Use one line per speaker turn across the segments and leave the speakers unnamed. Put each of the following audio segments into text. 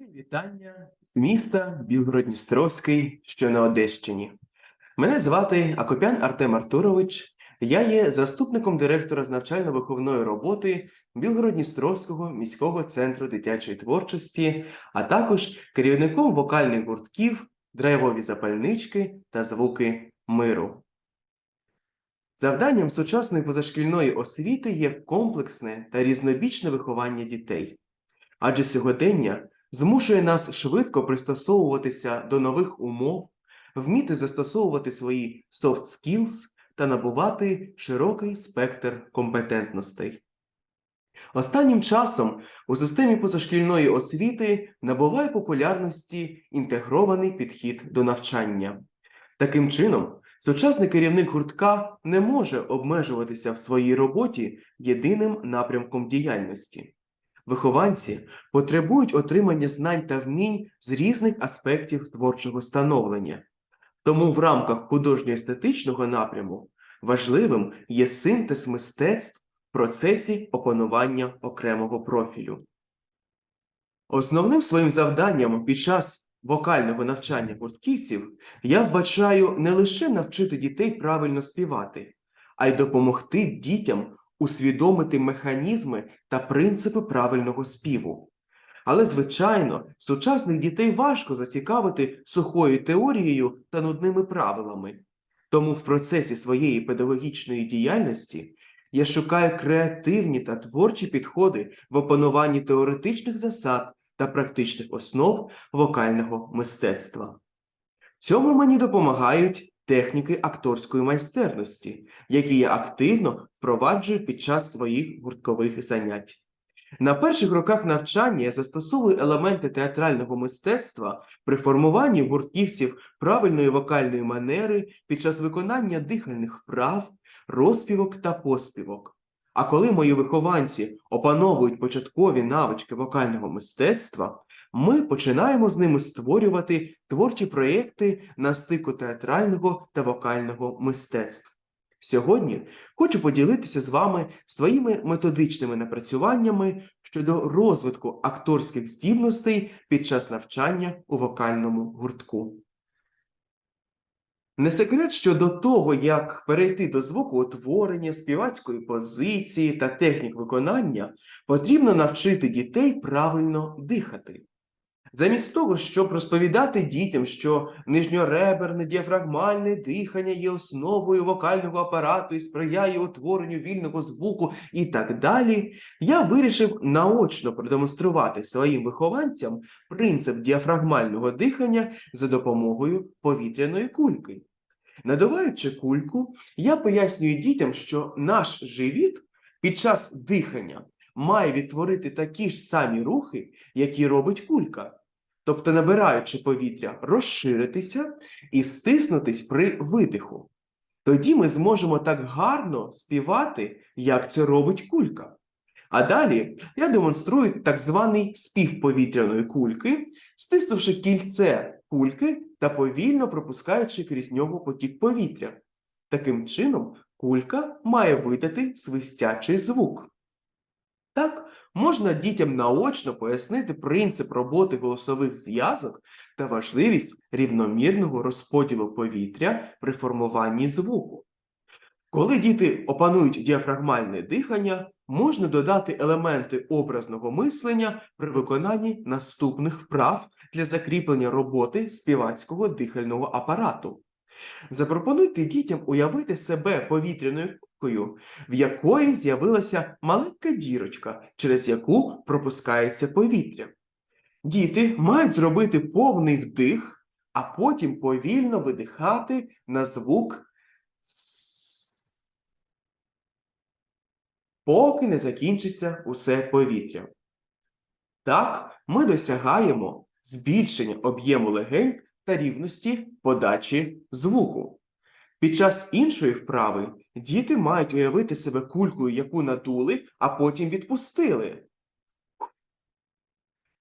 Вітання з міста Білгород-Дністровський, що на Одещині. Мене звати Акопян Артем Артурович. Я є заступником директора з навчально-виховної роботи Білгород-Дністровського міського центру дитячої творчості, а також керівником вокальних гуртків Драйвові запальнички та звуки миру. Завданням сучасної позашкільної освіти є комплексне та різнобічне виховання дітей. Адже сьогодення змушує нас швидко пристосовуватися до нових умов, вміти застосовувати свої soft skills та набувати широкий спектр компетентностей. Останнім часом у системі позашкільної освіти набуває популярності інтегрований підхід до навчання. Таким чином, сучасний керівник гуртка не може обмежуватися в своїй роботі єдиним напрямком діяльності. Вихованці потребують отримання знань та вмінь з різних аспектів творчого становлення. Тому в рамках художньо-естетичного напряму важливим є синтез мистецтв в процесі опанування окремого профілю. Основним своїм завданням під час вокального навчання гуртківців я вбачаю не лише навчити дітей правильно співати, а й допомогти дітям усвідомити механізми та принципи правильного співу. Але, звичайно, сучасних дітей важко зацікавити сухою теорією та нудними правилами. Тому в процесі своєї педагогічної діяльності я шукаю креативні та творчі підходи в опануванні теоретичних засад та практичних основ вокального мистецтва. Цьому мені допомагають техніки акторської майстерності, які я активно впроваджую під час своїх гурткових занять. На перших роках навчання я застосовую елементи театрального мистецтва при формуванні гуртківців правильної вокальної манери під час виконання дихальних вправ, розпівок та поспівок. А коли мої вихованці опановують початкові навички вокального мистецтва, ми починаємо з ними створювати творчі проєкти на стику театрального та вокального мистецтв. Сьогодні хочу поділитися з вами своїми методичними напрацюваннями щодо розвитку акторських здібностей під час навчання у вокальному гуртку. Не секрет, що до того, як перейти до звукоутворення, співацької позиції та технік виконання, потрібно навчити дітей правильно дихати. Замість того, щоб розповідати дітям, що нижньореберне діафрагмальне дихання є основою вокального апарату і сприяє утворенню вільного звуку і так далі, я вирішив наочно продемонструвати своїм вихованцям принцип діафрагмального дихання за допомогою повітряної кульки. Надуваючи кульку, я пояснюю дітям, що наш живіт під час дихання має відтворити такі ж самі рухи, які робить кулька. Тобто, набираючи повітря, розширитися і стиснутись при видиху. Тоді ми зможемо так гарно співати, як це робить кулька. А далі я демонструю так званий спів повітряної кульки, стиснувши кільце кульки та повільно пропускаючи крізь нього потік повітря. Таким чином, кулька має видати свистячий звук. Так, можна дітям наочно пояснити принцип роботи голосових зв'язок та важливість рівномірного розподілу повітря при формуванні звуку. Коли діти опанують діафрагмальне дихання, можна додати елементи образного мислення при виконанні наступних вправ для закріплення роботи співацького дихального апарату. Запропонуйте дітям уявити себе повітряною кулькою, в якої з'явилася маленька дірочка, через яку пропускається повітря. Діти мають зробити повний вдих, а потім повільно видихати на звук поки не закінчиться усе повітря. Так ми досягаємо збільшення об'єму легень та рівності подачі звуку. Під час іншої вправи діти мають уявити себе кулькою, яку надули, а потім відпустили.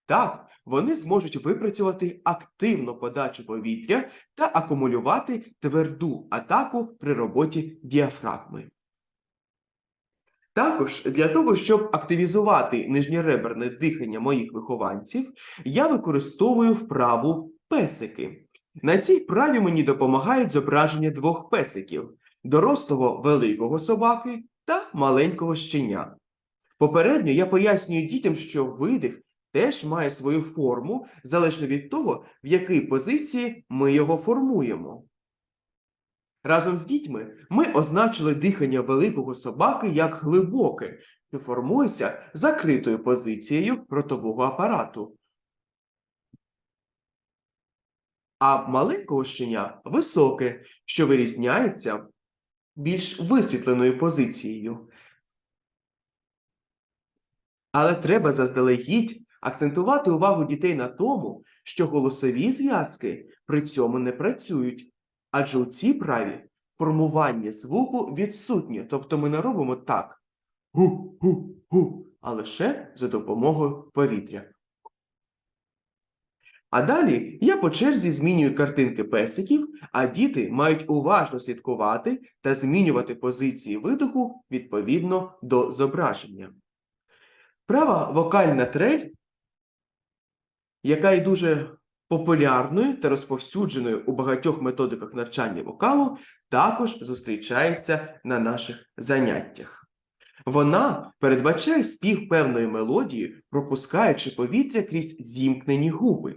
Так, вони зможуть випрацювати активну подачу повітря та акумулювати тверду атаку при роботі діафрагми. Також для того, щоб активізувати нижньореберне дихання моїх вихованців, я використовую вправу песики. На цій вправі мені допомагають зображення двох песиків дорослого великого собаки та маленького щеня. Попередньо я пояснюю дітям, що видих теж має свою форму залежно від того, в якій позиції ми його формуємо. Разом з дітьми ми означили дихання великого собаки як глибоке, що формується закритою позицією ротового апарату. А маленького щеня високе, що вирізняється більш висвітленою позицією. Але треба заздалегідь акцентувати увагу дітей на тому, що голосові зв'язки при цьому не працюють, адже у цій праві формування звуку відсутнє, тобто ми не робимо так гу-гу-гу, а лише за допомогою повітря. А далі я по черзі змінюю картинки песиків, а діти мають уважно слідкувати та змінювати позиції видоху відповідно до зображення. Права вокальна трель, яка є дуже популярною та розповсюдженою у багатьох методиках навчання вокалу, також зустрічається на наших заняттях. Вона передбачає спів певної мелодії, пропускаючи повітря крізь зімкнені губи.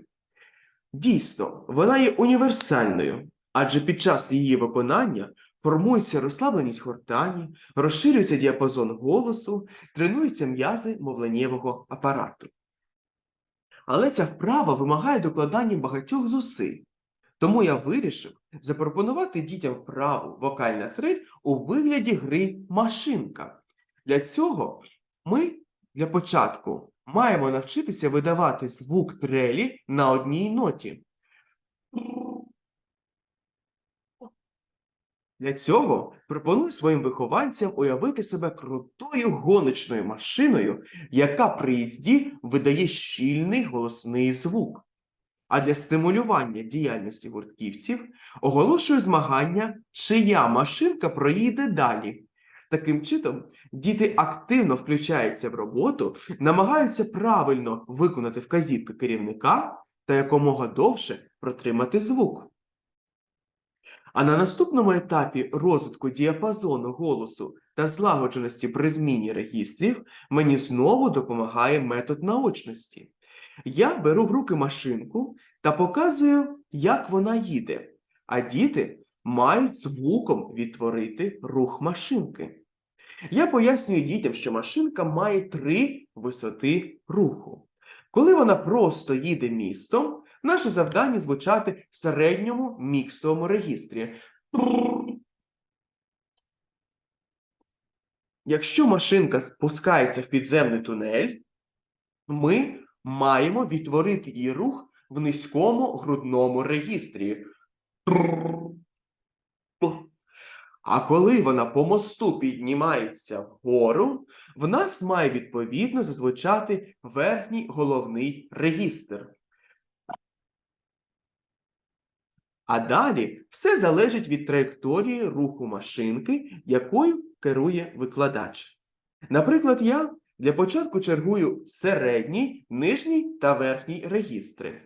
Дійсно, вона є універсальною, адже під час її виконання формується розслабленість гортані, розширюється діапазон голосу, тренуються м'язи мовленнєвого апарату. Але ця вправа вимагає докладання багатьох зусиль. Тому я вирішив запропонувати дітям вправу вокальна трель у вигляді гри машинка. Для цього ми для початку маємо навчитися видавати звук трелі на одній ноті. Для цього пропоную своїм вихованцям уявити себе крутою гоночною машиною, яка при їзді видає щільний голосний звук. А для стимулювання діяльності гуртківців оголошую змагання, чия машинка проїде далі. Таким чином, діти активно включаються в роботу, намагаються правильно виконати вказівки керівника та якомога довше протримати звук. А на наступному етапі розвитку діапазону голосу та злагодженості при зміні регістрів мені знову допомагає метод наочності. Я беру в руки машинку та показую, як вона їде, а діти мають звуком відтворити рух машинки. Я пояснюю дітям, що машинка має три висоти руху. Коли вона просто їде містом, наше завдання звучати в середньому мікстовому регістрі. Якщо машинка спускається в підземний тунель, ми маємо відтворити її рух в низькому грудному регістрі. А коли вона по мосту піднімається вгору, в нас має відповідно зазвучати верхній головний регістр. А далі все залежить від траєкторії руху машинки, якою керує викладач. Наприклад, я для початку чергую середній, нижній та верхній регістри,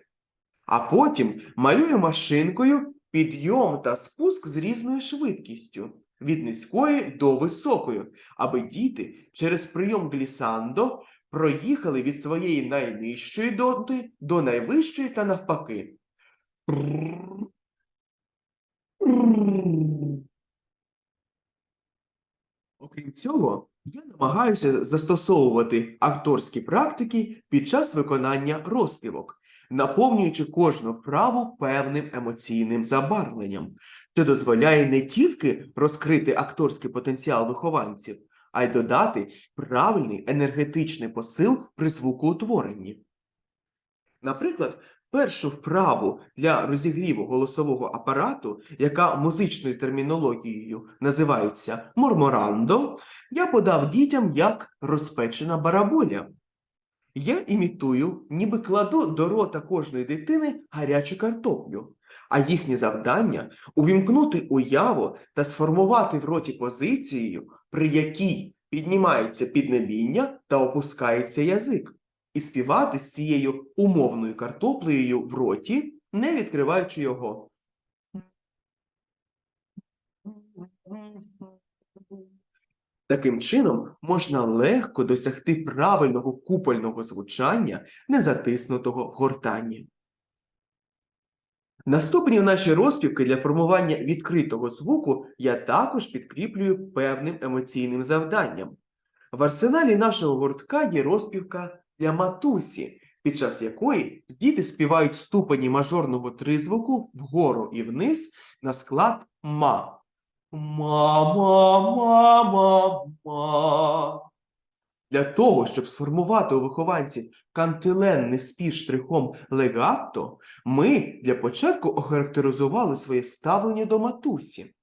а потім малюю машинкою підйом та спуск з різною швидкістю від низької до високої, аби діти через прийом глісандо проїхали від своєї найнижчої доти до найвищої та навпаки. Окрім цього, я намагаюся застосовувати акторські практики під час виконання розпівок, наповнюючи кожну вправу певним емоційним забарвленням, що дозволяє не тільки розкрити акторський потенціал вихованців, а й додати правильний енергетичний посил при звукоутворенні. Наприклад, першу вправу для розігріву голосового апарату, яка музичною термінологією називається морморандо, я подав дітям як розпечена бараболя. Я імітую, ніби кладу до рота кожної дитини гарячу картоплю, а їхнє завдання увімкнути уяву та сформувати в роті позицію, при якій піднімається піднебіння та опускається язик. І співати з цією умовною картоплею в роті, не відкриваючи його. Таким чином можна легко досягти правильного купольного звучання, не затиснутого в гортанні. Наступні в наші розпівки для формування відкритого звуку я також підкріплюю певним емоційним завданням. В арсеналі нашого гуртка є розпівка для матусі, під час якої діти співають ступені мажорного тризвуку вгору і вниз на склад ма. Мама, мама, ма. Для того, щоб сформувати у вихованців кантиленний спів штрихом легатто, ми для початку охарактеризували своє ставлення до матусі.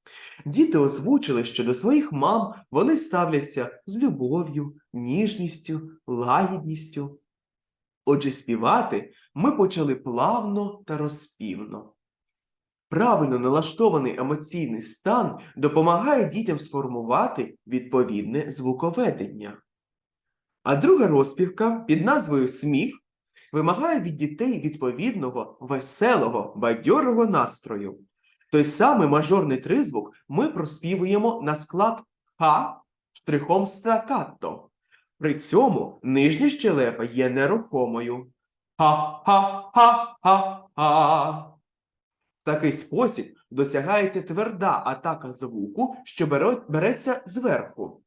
Діти озвучили, що до своїх мам вони ставляться з любов'ю, ніжністю, лагідністю. Отже, співати ми почали плавно та розпівно. Правильно налаштований емоційний стан допомагає дітям сформувати відповідне звуковедення. А друга розпівка під назвою Сміх вимагає від дітей відповідного, веселого, бадьорого настрою. Той самий мажорний тризвук ми проспівуємо на склад Х штрихом стаккато. При цьому нижня щелепа є нерухомою. Ха-ха-ха-ха-ха. Такий спосіб досягається тверда атака звуку, що береться зверху.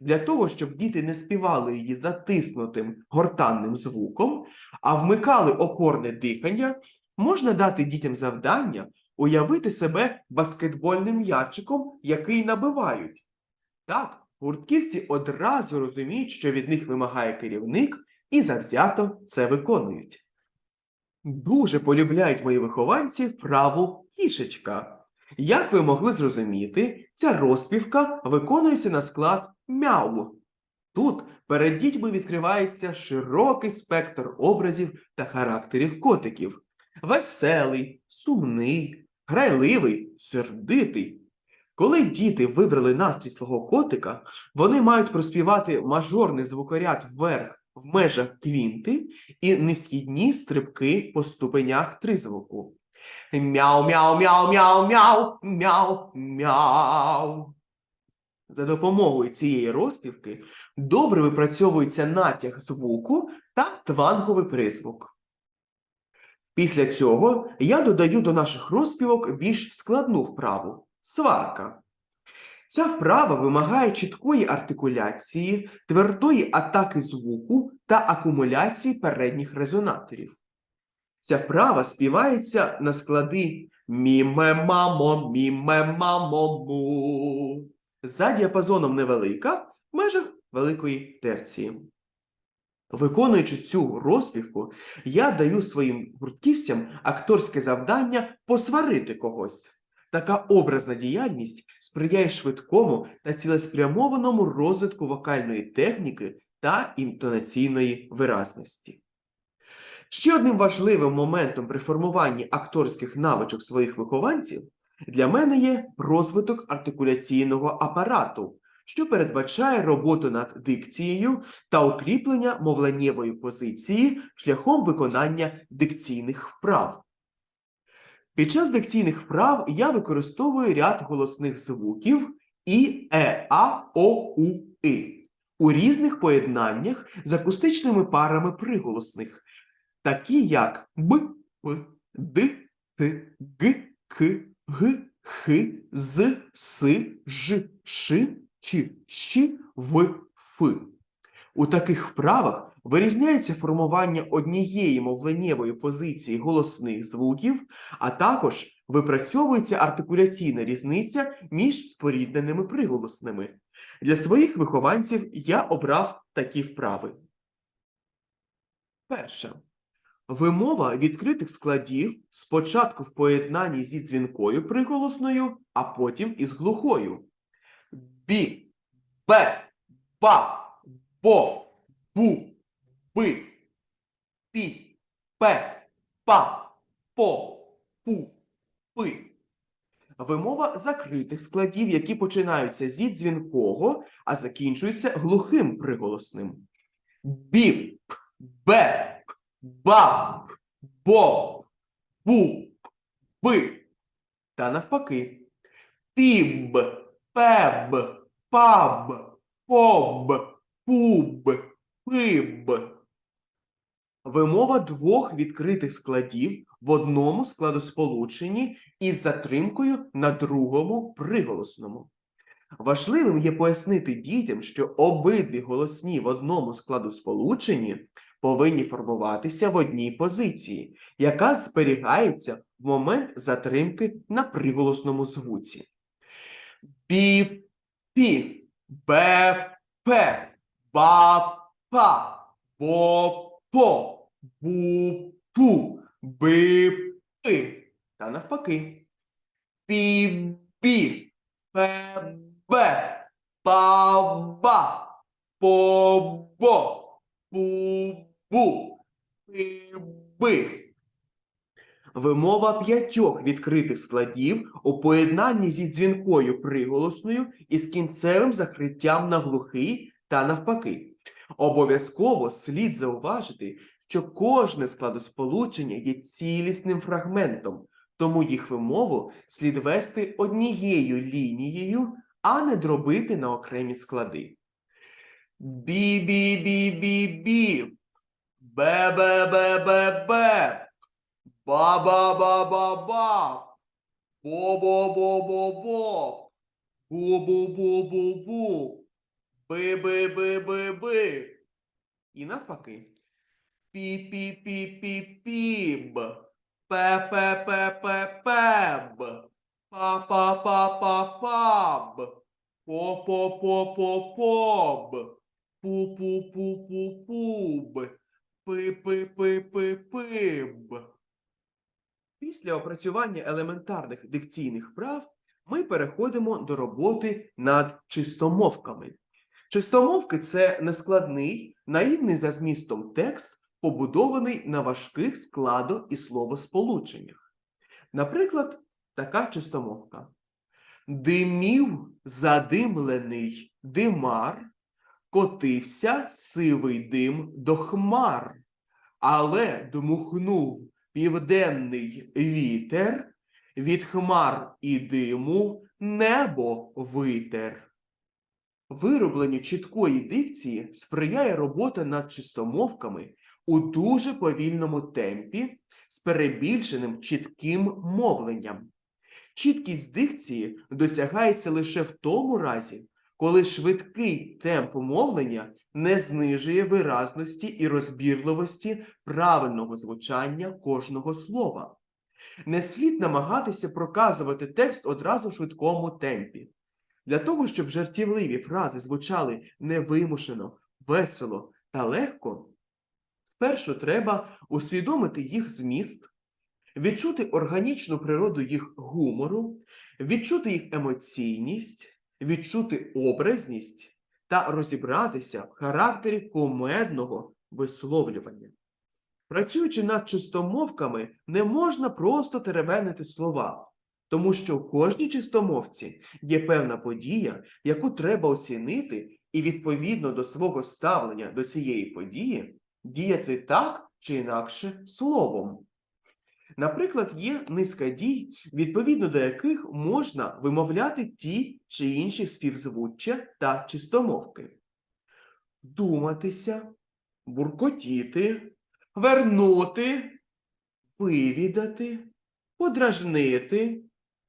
Для того, щоб діти не співали її затиснутим гортанним звуком, а вмикали опорне дихання, можна дати дітям завдання уявити себе баскетбольним м'ячиком, який набивають. Так, гуртківці одразу розуміють, що від них вимагає керівник, і завзято це виконують. Дуже полюбляють мої вихованці вправу кішечка. Як ви могли зрозуміти, ця розпівка виконується на склад мяу. Тут перед дітьми відкривається широкий спектр образів та характерів котиків: веселий, сумний, грайливий, сердитий. Коли діти вибрали настрій свого котика, вони мають проспівати мажорний звукоряд вверх в межах квінти і несхідні стрибки по ступенях тризвуку. Мяу, мяу, мяу, мяу, мяу, мяу, мяу. За допомогою цієї розпівки добре випрацьовується натяг звуку та тванговий призвук. Після цього я додаю до наших розпівок більш складну вправу сварка. Ця вправа вимагає чіткої артикуляції, твердої атаки звуку та акумуляції передніх резонаторів. Ця вправа співається на склади мі-ме-мамо, мі-ме-мамо, му. За діапазоном невелика в межах великої терції. Виконуючи цю розпівку, я даю своїм гуртківцям акторське завдання посварити когось. Така образна діяльність сприяє швидкому та цілеспрямованому розвитку вокальної техніки та інтонаційної виразності. Ще одним важливим моментом при формуванні акторських навичок своїх вихованців для мене є розвиток артикуляційного апарату, що передбачає роботу над дикцією та укріплення мовленнєвої позиції шляхом виконання дикційних вправ. Під час дикційних вправ я використовую ряд голосних звуків і, е, а, о, у, и у різних поєднаннях з акустичними парами приголосних, такі як б, п, д, т, г, к, г, х, з, с, ж, ш, ч, щ, в, ф. У таких вправах вирізняється формування однієї мовленнєвої позиції голосних звуків, а також випрацьовується артикуляційна різниця між спорідненими приголосними. Для своїх вихованців я обрав такі вправи. Перша. Вимова відкритих складів спочатку в поєднанні зі дзвінкою приголосною, а потім із глухою. Бі, бе, ба, бо, бу, би, пі, пе, па, по, пу, пи. вимова закритих складів, які починаються зі дзвінкого, а закінчуються глухим приголосним. Біп, беп, бап, боп, буп, би. Та навпаки. Піб, пеб, паб, поб, пуб, пиб. Вимова двох відкритих складів в одному складосполученні із затримкою на другому приголосному. Важливим є пояснити дітям, що обидві голосні в одному складосполученні повинні формуватися в одній позиції, яка зберігається в момент затримки на приголосному звуці. Бі-пі, бе-пе, ба-па, бо-по, бу-пу, би-пи. Та навпаки. Пі-бі, пе-бе, ба-ба, по-бо, бу-бу, би-би. Вимова п'ятьох відкритих складів у поєднанні зі дзвінкою приголосною і з кінцевим закриттям на глухий та навпаки. Обов'язково слід зауважити, що кожне складосполучення є цілісним фрагментом, тому їх вимову слід вести однією лінією, а не дробити на окремі склади. Бі-бі-бі-бі-бі. Бе-бе-бе-бе-бе. Ба-ба-ба-ба-ба. Бо-бо-бо-бо-бо. Бу-бу-бу-бу-бу. Би-би-би-би-би. І навпаки. Пі-пі-пі-пі-піб. Пе-пе-пе-пе-пеб. Па-па-па-па-паб. По-по-по-по-поб. Пу-пу-пу-пу-пуб. Пи-пи-пи-пи-пиб. Після опрацювання елементарних дикційних прав ми переходимо до роботи над чистомовками. Чистомовки це нескладний, наївний за змістом текст, побудований на важких складо- і словосполученнях. Наприклад, така чистомовка. Димів задимлений димар, котився сивий дим до хмар, але дмухнув південний вітер, від хмар і диму небо витер. Виробленню чіткої дикції сприяє робота над чистомовками у дуже повільному темпі з перебільшеним чітким мовленням. Чіткість дикції досягається лише в тому разі, коли швидкий темп мовлення не знижує виразності і розбірливості правильного звучання кожного слова. Не слід намагатися проказувати текст одразу в швидкому темпі. Для того, щоб жартівливі фрази звучали невимушено, весело та легко, спершу треба усвідомити їх зміст, відчути органічну природу їх гумору, відчути їх емоційність, відчути образність та розібратися в характері кумедного висловлювання. Працюючи над чистомовками, не можна просто теревенити слова, тому що в кожній чистомовці є певна подія, яку треба оцінити і відповідно до свого ставлення до цієї події діяти так чи інакше словом. Наприклад, є низка дій, відповідно до яких можна вимовляти ті чи інші співзвуччя та чистомовки. Думатися, буркотіти, вернути, вивідати, подражнити,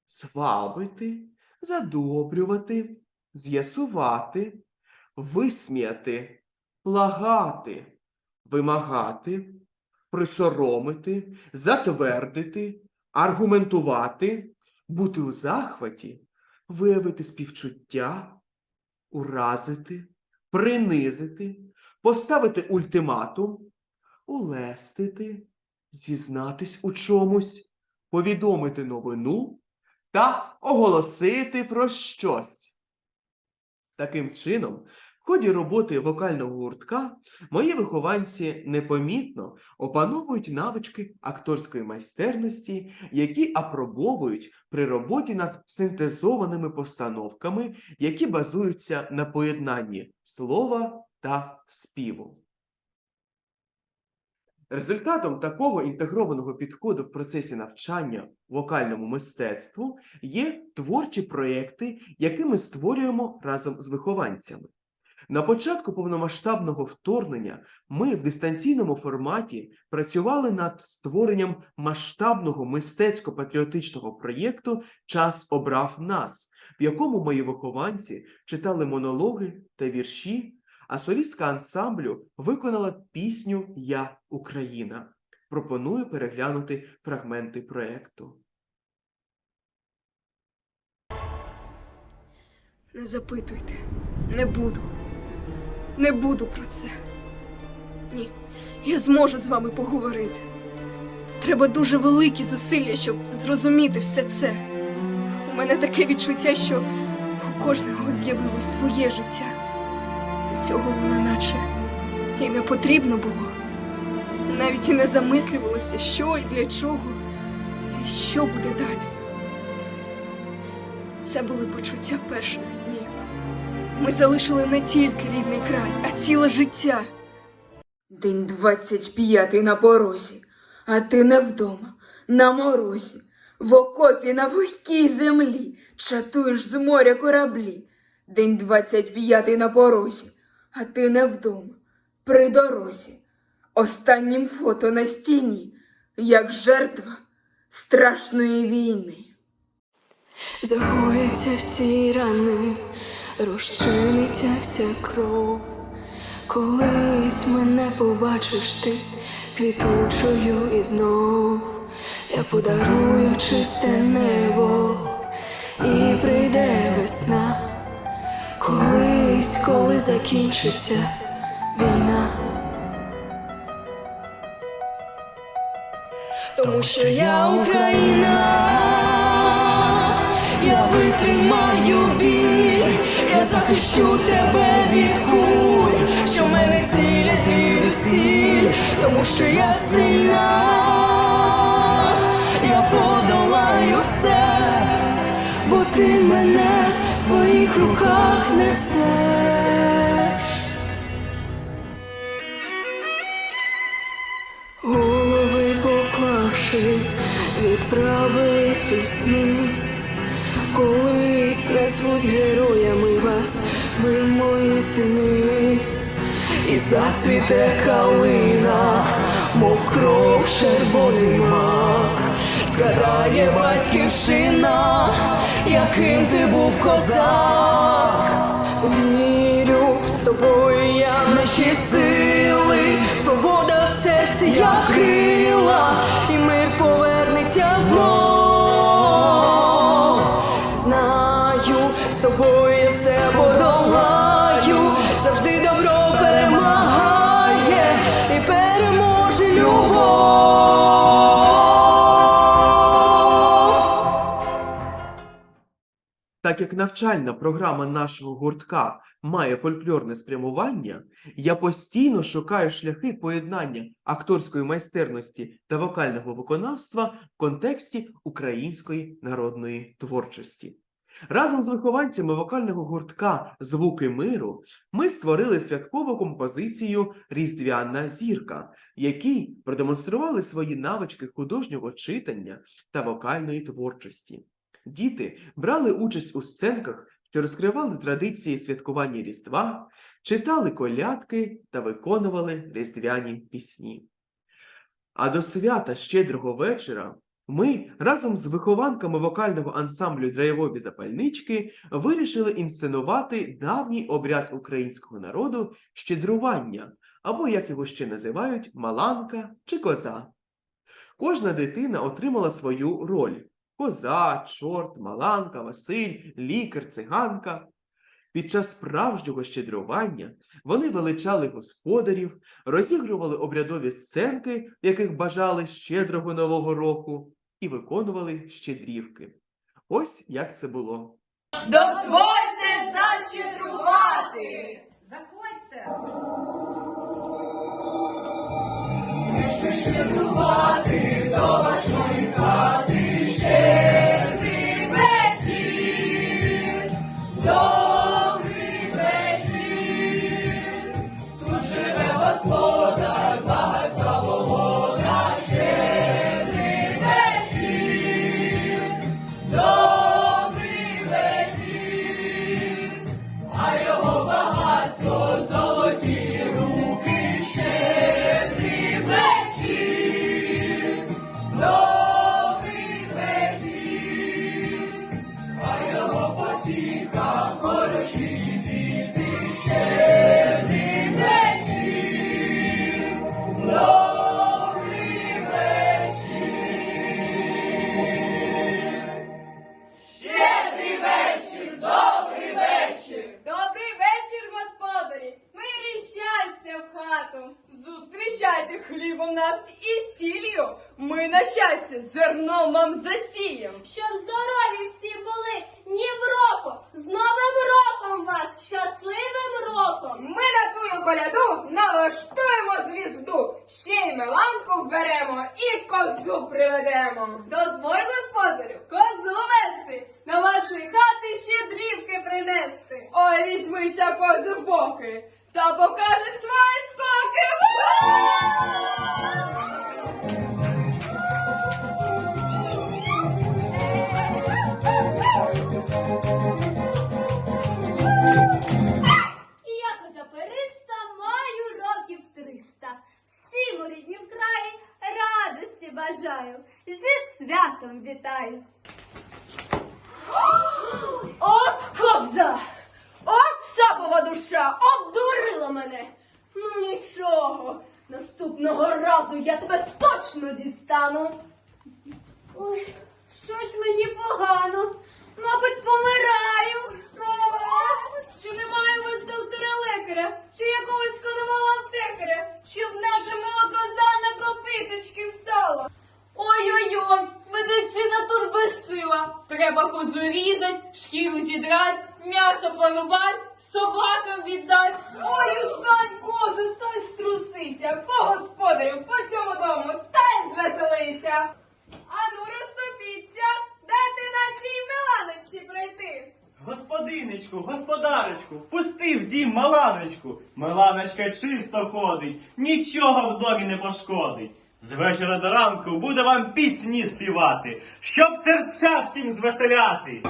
свабити, задобрювати, з'ясувати, висміяти, лагати, вимагати, присоромити, затвердити, аргументувати, бути у захваті, виявити співчуття, уразити, принизити, поставити ультиматум, улестити, зізнатись у чомусь, повідомити новину та оголосити про щось. Таким чином, в ході роботи вокального гуртка мої вихованці непомітно опановують навички акторської майстерності, які апробовують при роботі над синтезованими постановками, які базуються на поєднанні слова та співу. Результатом такого інтегрованого підходу в процесі навчання вокальному мистецтву є творчі проєкти, які ми створюємо разом з вихованцями. На початку повномасштабного вторгнення ми в дистанційному форматі працювали над створенням масштабного мистецько-патріотичного проєкту Час обрав нас, в якому мої вихованці читали монологи та вірші, а солістка ансамблю виконала пісню Я Україна. Пропоную переглянути фрагменти проєкту.
Не запитуйте, не буду. Не буду про це. Ні, я зможу з вами поговорити. Треба дуже великі зусилля, щоб зрозуміти все це. У мене таке відчуття, що у кожного з'явилось своє життя. Цього воно наче і не потрібно було. Навіть і не замислювалося, що і для чого, і що буде далі. Це були почуття перших днів. Ми залишили не тільки рідний край, а ціле життя.
День двадцять п'ятий на порозі, а ти не вдома, на морозі, в окопі на вогкій землі, чатуєш з моря кораблі. День двадцять п'ятий на порозі, а ти не вдома, при дорозі. Останнім фото на стіні, як жертва страшної війни.
Загояться всі рани, розчиниться вся кров. Колись мене побачиш ти квітучою і знов. Я подарую чисте небо, і прийде весна. Колись, коли закінчиться війна. Тому що я Україна, я витримаю біль, я захищу тебе від куль, що мене цілять звідусіль, тому що я сильна, я подолаю все, бо ти мене в своїх руках несеш. Голови поклавши, відправились у сни. Колись назвуть героями вас, ви мої сини, і зацвіте калина, мов кров червоний мак, згадає батьківщина, яким ти був козак. Вірю з тобою я наші сили, свобода в серці, як крила, і мир
Так як навчальна програма нашого гуртка має фольклорне спрямування, я постійно шукаю шляхи поєднання акторської майстерності та вокального виконавства в контексті української народної творчості. Разом з вихованцями вокального гуртка Звуки миру ми створили святкову композицію Різдвяна зірка, в якій продемонстрували свої навички художнього читання та вокальної творчості. Діти брали участь у сценках, що розкривали традиції святкування Різдва, читали колядки та виконували різдвяні пісні. А до свята щедрого вечора ми разом з вихованками вокального ансамблю Драєвові запальнички вирішили інсценувати давній обряд українського народу щедрування, або, як його ще називають, маланка чи коза. Кожна дитина отримала свою роль коза, чорт, маланка, Василь, лікар, циганка. Під час справжнього щедрування вони величали господарів, розігрували обрядові сценки, в яких бажали щедрого нового року, і виконували щедрівки. Ось як це було.
Дозвольте защедрувати!
За
Добрий господарю, по цьому дому, та й звеселися. Ану, розступіться, дайте нашій Миланочці пройти.
Господинечку, господарочку, пусти в дім Маланочку. Миланочка чисто ходить, нічого в домі не пошкодить. З вечора до ранку буде вам пісні співати, щоб серця всім звеселяти.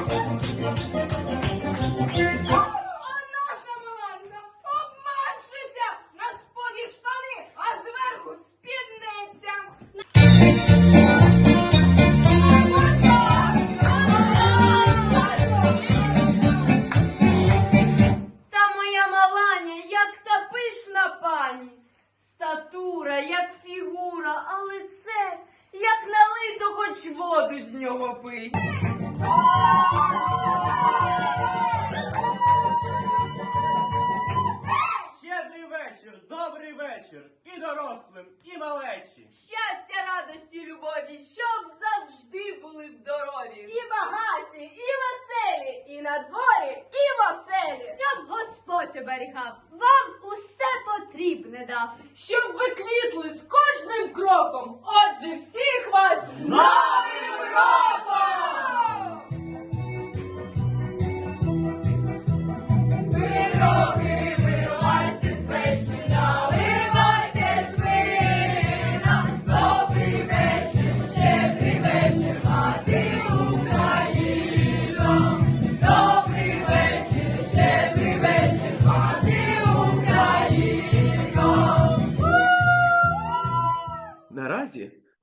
Вечір, і дорослим, і малечі.
Щастя, радості, любові, щоб завжди були здорові. І багаті, і веселі, і на дворі, і в оселі.
Щоб Господь оберігав, вам усе потрібне дав.
Щоб ви квітли з кожним кроком. Отже, всіх вас з
Новим роком!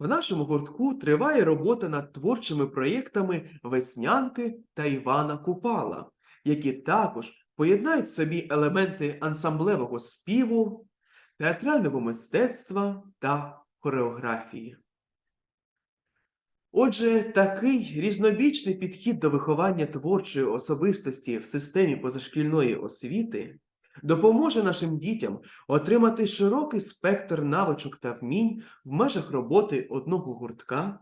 В нашому гуртку триває робота над творчими проєктами Веснянки та Івана Купала, які також поєднають в собі елементи ансамблевого співу, театрального мистецтва та хореографії. Отже, такий різнобічний підхід до виховання творчої особистості в системі позашкільної освіти допоможе нашим дітям отримати широкий спектр навичок та вмінь в межах роботи одного гуртка,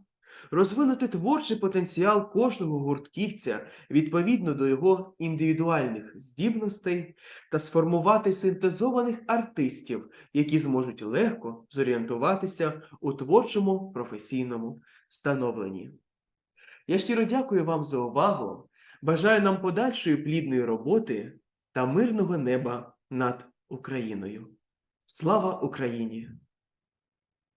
розвинути творчий потенціал кожного гуртківця відповідно до його індивідуальних здібностей та сформувати синтезованих артистів, які зможуть легко зорієнтуватися у творчому професійному становленні. Я щиро дякую вам за увагу. Бажаю нам подальшої плідної роботи та мирного неба над Україною. Слава Україні!